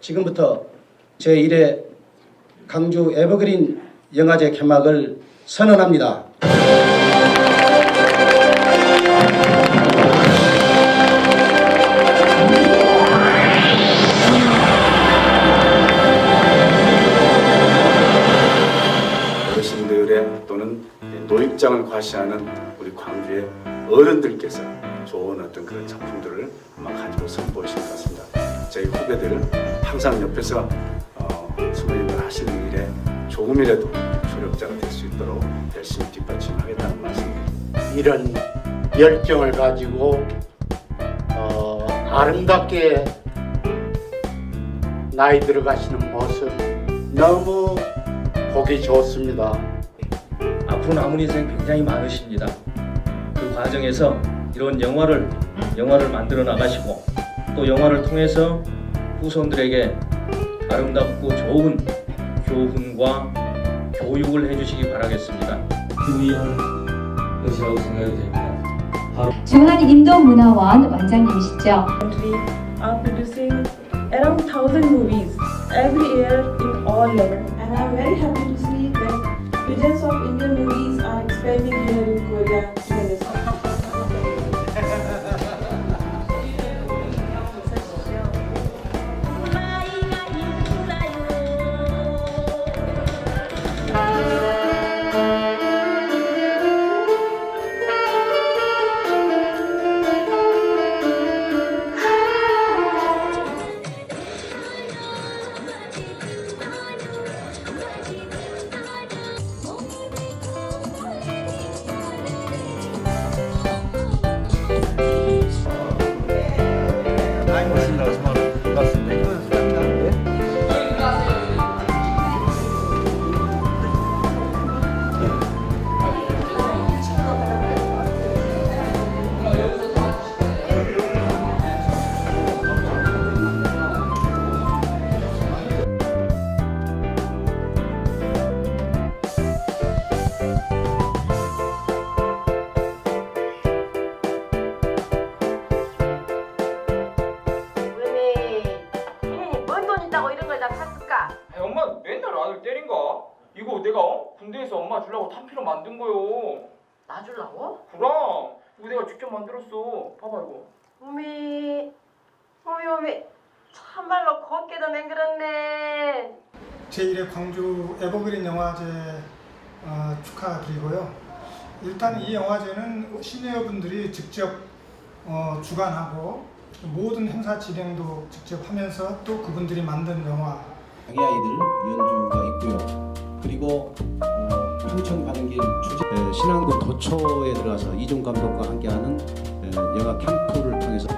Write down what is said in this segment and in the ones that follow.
지금부터 제1회 강주 에버그린 영화제 개막을 선언합니다. 어르신들의 또는 노입장을 과시하는 우리 광주의 어른들께서 좋은 어떤 그런 작품들을 아마 가지고 선보이실 것 같습니다. 저희 후배들 항상 옆에서 어, 선배님들 하시는 일에 조금이라도 조력자가 될 수 있도록 열심히 뒷받침하겠다는 말씀입니다. 이런 열정을 가지고 어, 아름답게 나이 들어가시는 모습 너무 보기 좋습니다. 앞으로 남은 인생 굉장히 많으십니다. 그 과정에서 이런 영화를 영화를 만들어 나가시고 또 영화를 통해서 후손들에게 아름답고 좋은 교훈과 교육을 해주시기 바라겠습니다. 유의할 것이라고 생각이 됩니다. 바로 중한 인도문화원 원장님이시죠. We are producing around 1000 movies every year in all levels. And I'm very happy to see that millions of Indian movies are expanding here in Korea. 이거 내가 어? 군대에서 엄마 주려고 탄피로 만든 거요. 나 주려고? 그럼 이거 내가 직접 만들었어. 봐봐 이거. 어미 어미 어미 참말로 곱게도 맹그렇네 제1회 광주 에버그린 영화제 어, 축하드리고요. 일단 이 영화제는 시니어분들이 직접 어, 주관하고 모든 행사 진행도 직접 하면서 또 그분들이 만든 영화 자기 아이들 연주가 있고요. 그리고 어, 평촌 가는 길 주제. 에, 신안군 도초에 들어가서 이종 감독과 함께하는 에, 영화 캠프를 통해서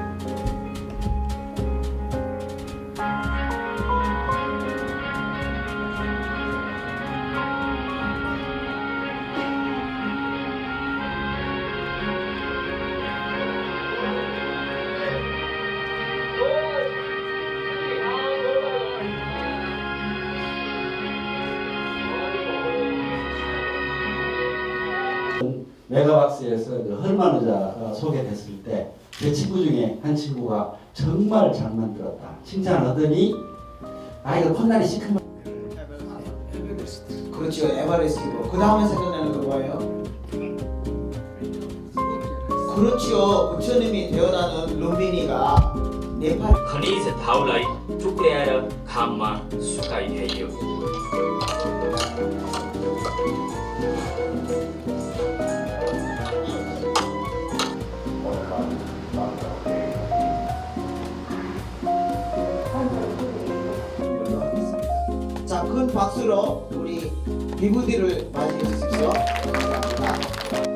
메가박스에서 그 헐만 의자 어, 소개됐을 때 제 친구 중에 한 친구가 정말 잘 만들었다. 칭찬하더니 아 이거 콧날이 시큼한 그렇죠. 에바레스트고 뭐. 그 다음에 생각나는 거 뭐예요? 그렇죠. 부처님이 태어나는 룸비니가 네팔 Please 다울라이 쭈꾸야라 감마 수가이 해요 자 큰 박수로 우리 비구디를 맞이해 주십시오 감사합니다.